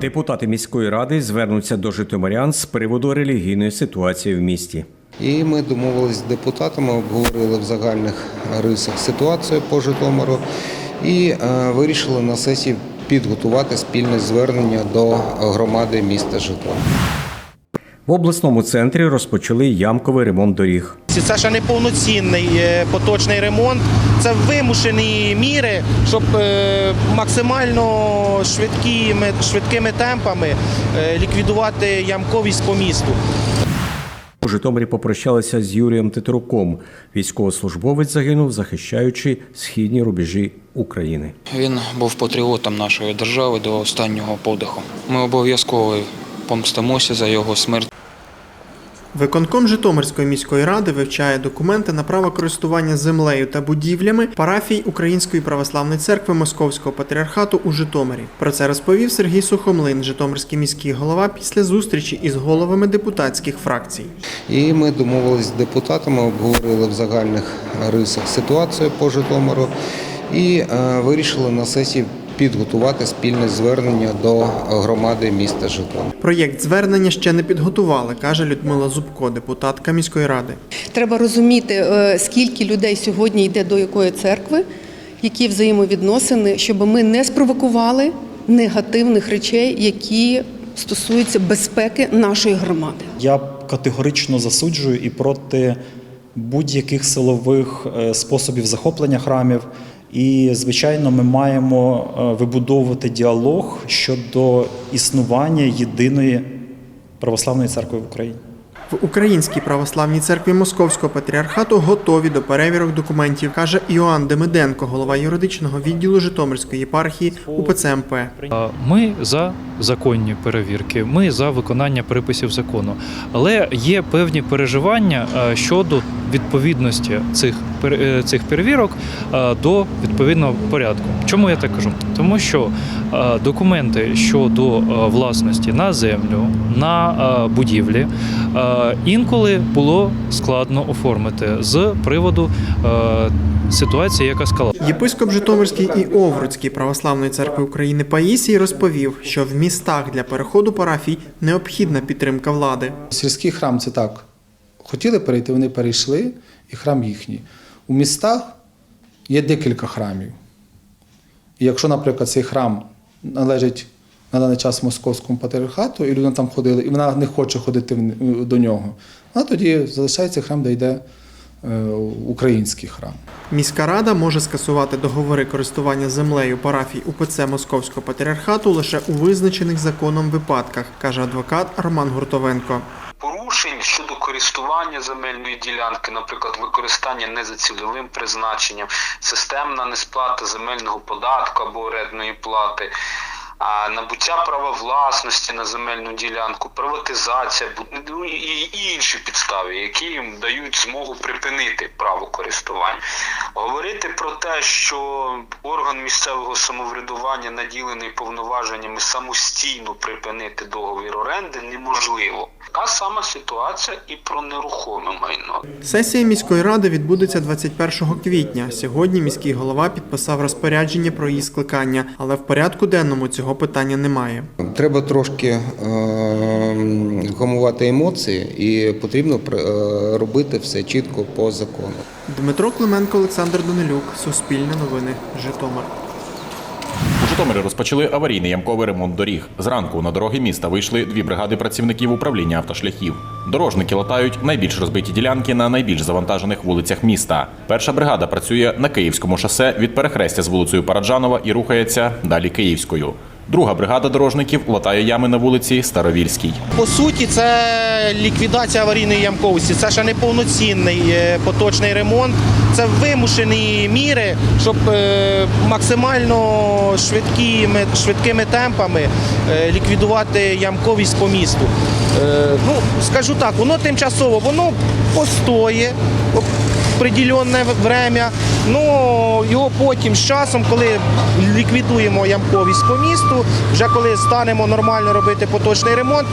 Депутати міської ради звернуться до житомирян з приводу релігійної ситуації в місті. І ми домовились з депутатами, обговорили в загальних рисах ситуацію по Житомиру і е, вирішили на сесії підготувати спільне звернення до громади міста Житомир. В обласному центрі розпочали ямковий ремонт доріг. Це ще не повноцінний е, поточний ремонт. Це вимушені міри, щоб е, максимально швидкими, швидкими темпами е, ліквідувати ямковість по місту. У Житомирі попрощалися з Юрієм Тетеруком. Військовослужбовець загинув, захищаючи східні рубежі України. Він був патріотом нашої держави до останнього подиху. Ми обов'язково помстимося за його смерть. Виконком Житомирської міської ради вивчає документи на право користування землею та будівлями парафій Української православної церкви Московського патріархату у Житомирі. Про це розповів Сергій Сухомлин, Житомирський міський голова, після зустрічі із головами депутатських фракцій. І ми домовились з депутатами, обговорили в загальних рисах ситуацію по Житомиру і е, вирішили на сесії підготувати спільне звернення до громади міста Житомир. Проєкт звернення ще не підготували, каже Людмила Зубко, депутатка міської ради. Треба розуміти, е, скільки людей сьогодні йде до якої церкви, які взаємовідносини, щоб ми не спровокували негативних речей, які стосуються безпеки нашої громади. Я категорично засуджую і проти будь-яких силових е, способів захоплення храмів. І, звичайно, ми маємо е, вибудовувати діалог щодо існування єдиної православної церкви в Україні. В Українській православній церкві Московського патріархату готові до перевірок документів, каже Іоанн Демиденко, голова юридичного відділу Житомирської єпархії УПЦ МП. Ми за законні перевірки, ми за виконання приписів закону. Але є певні переживання щодо відповідності цих е, цих перевірок до відповідного порядку. Чому я так кажу? Тому що документи щодо власності на землю, на будівлі інколи було складно оформити з приводу е, ситуації, яка склалася. Єпископ Житомирський і Овруцький православної церкви України Паїсій розповів, що в містах для переходу парафій необхідна підтримка влади. Сільський храм це так. Хотіли перейти, вони перейшли, і храм їхній. У містах є декілька храмів. І якщо, наприклад, цей храм належить на даний час московському патріархату, і людина там ходила, і вона не хоче ходити в- до нього, вона тоді залишається храм, де йде е, український храм. Міська рада може скасувати договори користування землею парафій УПЦ Московського патріархату лише у визначених законом випадках, каже адвокат Роман Гуртовенко. порушень щодо користування земельної ділянки, наприклад, використання не за цільовим призначенням, системна несплата земельного податку або орендної плати. Набуття права власності на земельну ділянку, приватизація ну, і інші підстави, які їм дають змогу припинити право користування. Говорити про те, що орган місцевого самоврядування наділений повноваженнями самостійно припинити договір оренди неможливо. Така сама ситуація і про нерухоме майно. Сесія міської ради відбудеться 21 квітня. Сьогодні міський голова підписав розпорядження про її скликання, але в порядку денному цього питання немає. Треба трошки е, вгамувати емоції і потрібно е, робити все чітко по закону. Дмитро Клименко, Олександр Данилюк, Суспільне новини, Житомир. У Житомирі розпочали аварійний ямковий ремонт доріг. Зранку на дороги міста вийшли дві бригади працівників управління автошляхів. Дорожники латають найбільш розбиті ділянки на найбільш завантажених вулицях міста. Перша бригада працює на Київському шосе від перехрестя з вулицею Параджанова і рухається далі Київською. Друга бригада дорожників латає ями на вулиці Старовільській. По суті, це ліквідація аварійної ямковості. Це ще не повноцінний е, поточний ремонт. Це вимушені міри, щоб е, максимально швидкими, швидкими темпами е, ліквідувати ямковість по місту. Е, Ну, скажу так, воно тимчасово, воно постоє определенне время. Ну його потім з часом, коли ліквідуємо ямковість по місту, вже коли станемо нормально робити поточний ремонт,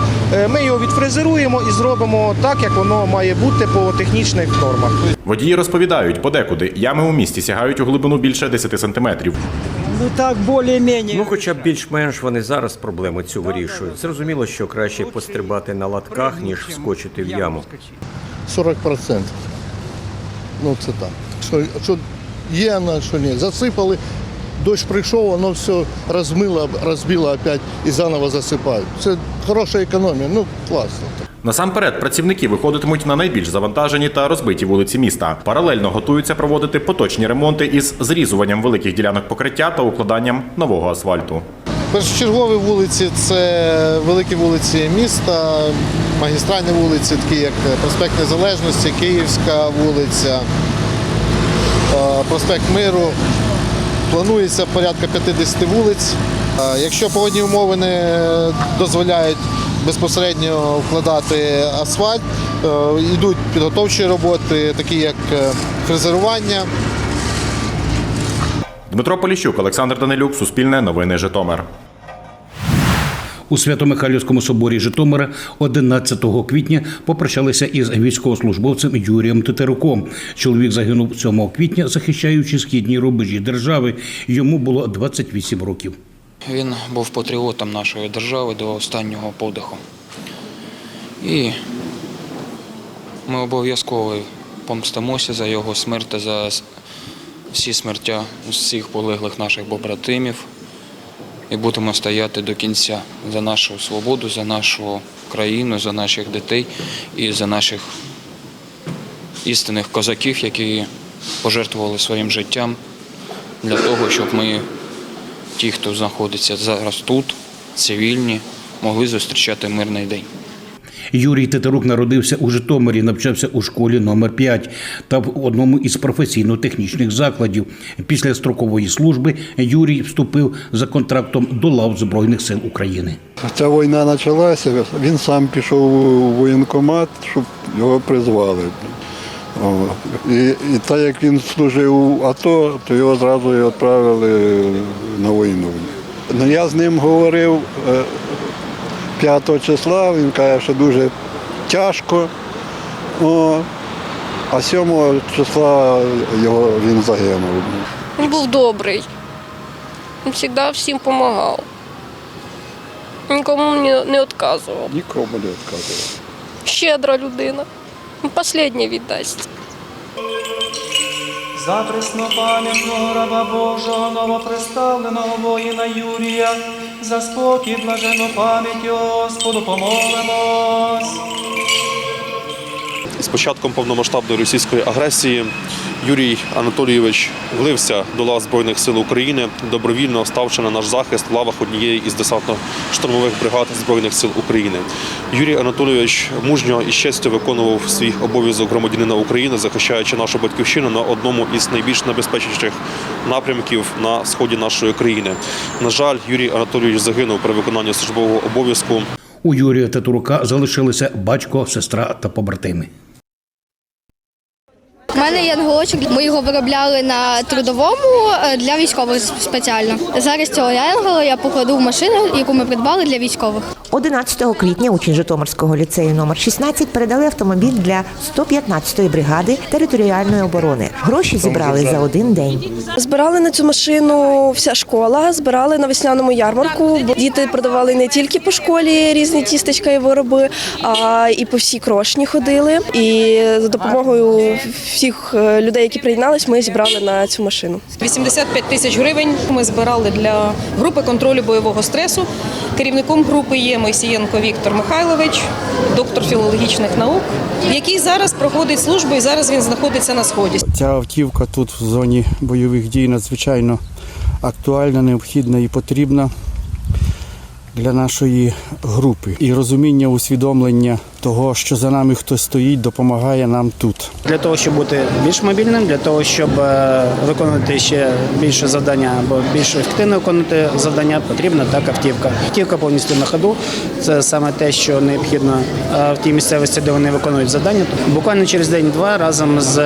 ми його відфрезеруємо і зробимо так, як воно має бути по технічних нормах. Водії розповідають, подекуди ями у місті сягають у глибину більше 10 сантиметрів. Ну так, більш-менш. Ну, хоча б більш-менш вони зараз проблему цю вирішують. Зрозуміло, що краще пострибати на латках, ніж вскочити в яму. 40%. Ну це так. Що, що є, на що ні. Засипали, дощ прийшов, воно все розмило, розбило опять і заново засипають. Це хороша економія, ну класно. Насамперед, працівники виходитимуть на найбільш завантажені та розбиті вулиці міста. Паралельно готуються проводити поточні ремонти із зрізуванням великих ділянок покриття та укладанням нового асфальту. Першочергові вулиці це великі вулиці міста, магістральні вулиці, такі як проспект Незалежності, Київська вулиця, е, проспект Миру. Планується порядка 50 вулиць. Е, Якщо погодні умови не дозволяють безпосередньо вкладати асфальт, е, йдуть підготовчі роботи, такі як е, фрезерування. Дмитро Поліщук, Олександр Данилюк, Суспільне новини Житомир. У Свято-Михайлівському соборі Житомира 11 квітня попрощалися із військовослужбовцем Юрієм Тетеруком. Чоловік загинув 7 квітня, захищаючи східні рубежі держави. Йому було 28 років. Він був патріотом нашої держави до останнього подиху. І ми обов'язково помстимося за його смерть та за всі смертя всіх полеглих наших побратимів. І будемо стояти до кінця за нашу свободу, за нашу країну, за наших дітей і за наших істинних козаків, які пожертвували своїм життям для того, щоб ми ті, хто знаходиться зараз тут, цивільні, могли зустрічати мирний день. Юрій Тетерук народився у Житомирі, навчався у школі номер 5 та в одному із професійно-технічних закладів. Після строкової служби Юрій вступив за контрактом до лав Збройних сил України. Ця війна почалася, він сам пішов у воєнкомат, щоб його призвали. І, і так як він служив у АТО, то його одразу відправили на війну. Ну, я з ним говорив е, 5 числа, він каже, що дуже тяжко. О, а 7 числа його він загинув. Він був добрий. Він завжди всім допомагав. Нікому не відказував. Нікому не відказував. Щедра людина. Він Останнє віддасть. Запресно пам'ятного раба Божого, новоприставленого воїна Юрія, за спокій блажену пам'яті Господу помолимось. З початком повномасштабної російської агресії Юрій Анатолійович влився до лав Збройних сил України, добровільно ставши на наш захист в лавах однієї із десантно-штурмових бригад Збройних сил України. Юрій Анатолійович мужньо і честю виконував свій обов'язок громадянина України, захищаючи нашу батьківщину на одному із найбільш небезпечніших напрямків на сході нашої країни. На жаль, Юрій Анатолійович загинув при виконанні службового обов'язку. У Юрія Тетерука залишилися батько, сестра та побратими. У мене є ангелочок, ми його виробляли на трудовому е, для військових спеціально. Зараз цього янгела я покладу в машину, яку ми придбали для військових. 11 квітня учні Житомирського ліцею номер 16 передали автомобіль для 115-ї бригади територіальної оборони. Гроші зібрали за один день. Збирали на цю машину вся школа, збирали на весняному ярмарку. Діти продавали не тільки по школі різні тістечка і вироби, а і по всій крошні ходили. І за допомогою всіх е, людей, які приєднались, ми зібрали на цю машину. 85 тисяч гривень ми збирали для групи контролю бойового стресу. Керівником групи є Мойсієнко Віктор Михайлович, доктор філологічних наук, який зараз проходить службу і зараз він знаходиться на сході. Ця автівка тут в зоні бойових дій надзвичайно актуальна, необхідна і потрібна для нашої групи. І розуміння, усвідомлення того, що за нами хтось стоїть, допомагає нам тут. Для того, щоб бути більш мобільним, для того, щоб е, виконувати ще більше завдання або більш ефективно виконувати завдання, потрібна так автівка. Автівка повністю на ходу. Це саме те, що необхідно е, в тій місцевості, де вони виконують завдання. Буквально через день-два разом з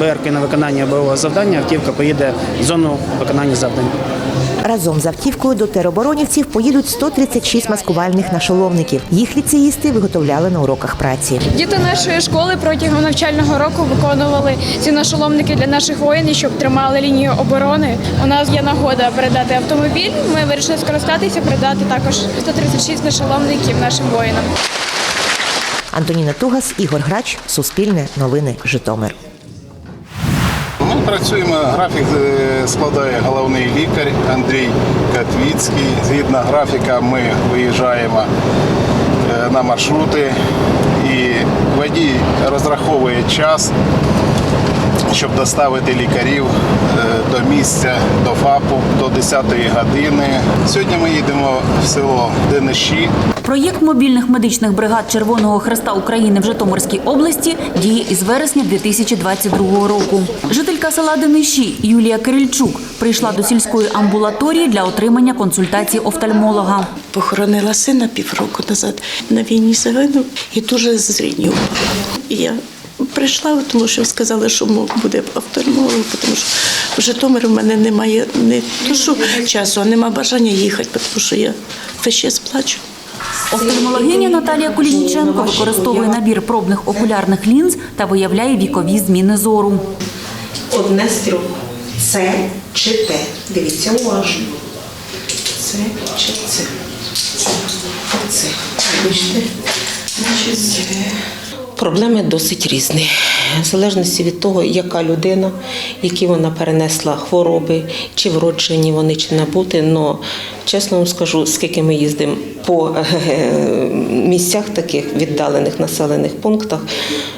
БРК на виконання бойового завдання автівка поїде в зону виконання завдань. Разом з автівкою до тероборонівців поїдуть 136 маскувальних нашоломників. Їх ліцеїсти виготовляли на уроках праці. Діти нашої школи протягом навчального року виконували ці нашоломники для наших воїнів, щоб тримали лінію оборони. У нас є нагода передати автомобіль. Ми вирішили скористатися, передати також 136 нашоломників нашим воїнам. Антоніна Тугас, Ігор Грач, Суспільне новини, Житомир. Працюємо, графік е, складає головний лікар Андрій Катвіцький. Згідно графіка ми виїжджаємо е, на маршрути і водій розраховує час, щоб доставити лікарів е, до місця, до ФАПу до 10 години. Сьогодні ми їдемо в село Дениші. Проєкт мобільних медичних бригад Червоного Хреста України в Житомирській області діє із вересня 2022 року. Жителька села Дениші Юлія Кирильчук прийшла до сільської амбулаторії для отримання консультації офтальмолога. Похоронила сина півроку назад. На війні загинув і дуже зріднів. І я прийшла, тому що сказали, що буде офтальмолог, тому що в Житомирі в мене немає не то, що часу, а нема бажання їхати, тому що я весь час плачу. Офтальмологиня Наталія Кулініченко використовує набір пробних окулярних лінз та виявляє вікові зміни зору. Одне з трьох. Це чи те. Дивіться уважно. Це чи це. Це. Оце. Бачите? Значить, це. Проблеми досить різні, в залежності від того, яка людина, які вона перенесла хвороби, чи вроджені вони, чи набути. Но чесно вам скажу, скільки ми їздимо по е, місцях таких віддалених населених пунктах,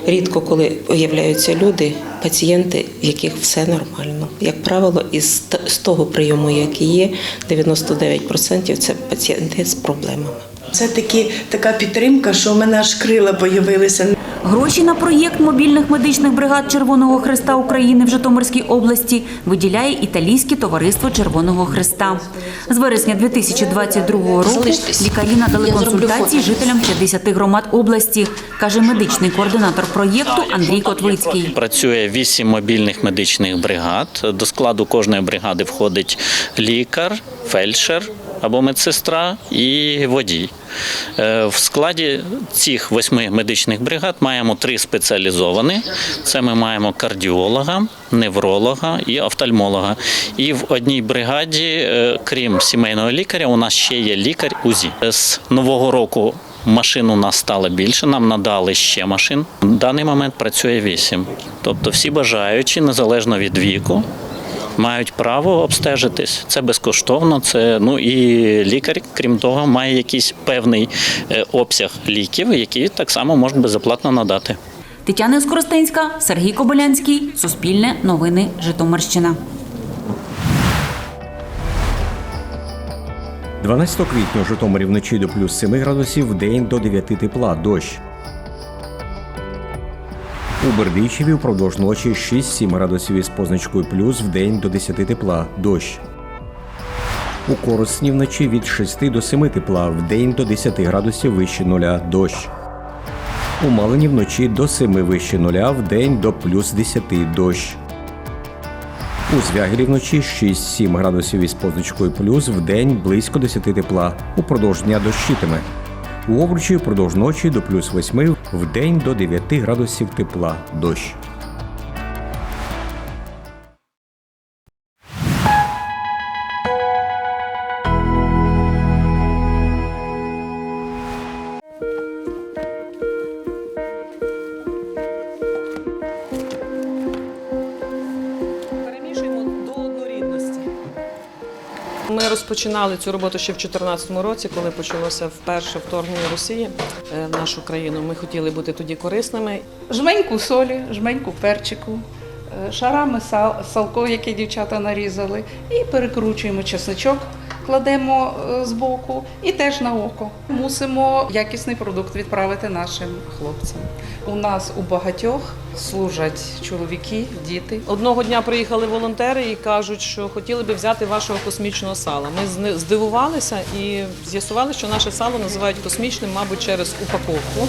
рідко коли з'являються люди, пацієнти, в яких все нормально. Як правило, із з того прийому, який є, 99% це пацієнти з проблемами. Це такі, така підтримка, що в мене аж крила появилися. Гроші на проєкт мобільних медичних бригад Червоного Хреста України в Житомирській області виділяє італійське товариство Червоного Хреста. З вересня 2022 року лікарі надали консультації жителям 50 громад області, каже медичний координатор проєкту Андрій Котвицький. Працює вісім мобільних медичних бригад. До складу кожної бригади входить лікар, фельдшер або медсестра і водій. Е, В складі цих восьми медичних бригад маємо три спеціалізовані. Це ми маємо кардіолога, невролога і офтальмолога. І в одній бригаді, е, крім сімейного лікаря, у нас ще є лікар УЗІ. З нового року Машин у нас стало більше, нам надали ще машин. В даний момент працює вісім. Тобто всі бажаючі, незалежно від віку, мають право обстежитись. Це безкоштовно. Це ну і лікар, крім того, має якийсь певний е, обсяг ліків, які так само можуть безоплатно надати. Тетяна Скоростенська, Сергій Кобилянський, Суспільне новини Житомирщина. 12 квітня у Житомирі вночі до плюс 7 градусів, в день до 9 тепла, дощ. У Бердичеві впродовж ночі 6-7 градусів із позначкою плюс, в день до 10 тепла, дощ. У Коросні вночі від 6 до 7 тепла, в день до 10 градусів вище нуля, дощ. У Малині вночі до 7 вище нуля, в день до плюс 10 дощ. У Звягелі вночі 6-7 градусів із позначкою плюс, в день близько 10 тепла. Упродовж дня дощитиме. У Обручі впродовж ночі до плюс 8, в день до 9 градусів тепла. Дощ. Ми розпочинали цю роботу ще в 2014 році, коли почалося вперше вторгнення Росії е, в нашу країну. Ми хотіли бути тоді корисними. жменьку солі, жменьку перчику, е, шарами сал, салко, які дівчата нарізали, і перекручуємо чесничок, кладемо е, збоку і теж на око. Мусимо якісний продукт відправити нашим хлопцям. У нас у багатьох служать чоловіки, діти. Одного дня приїхали волонтери і кажуть, що хотіли би взяти вашого космічного сала. Ми здивувалися і з'ясували, що наше сало називають космічним, мабуть, через упаковку.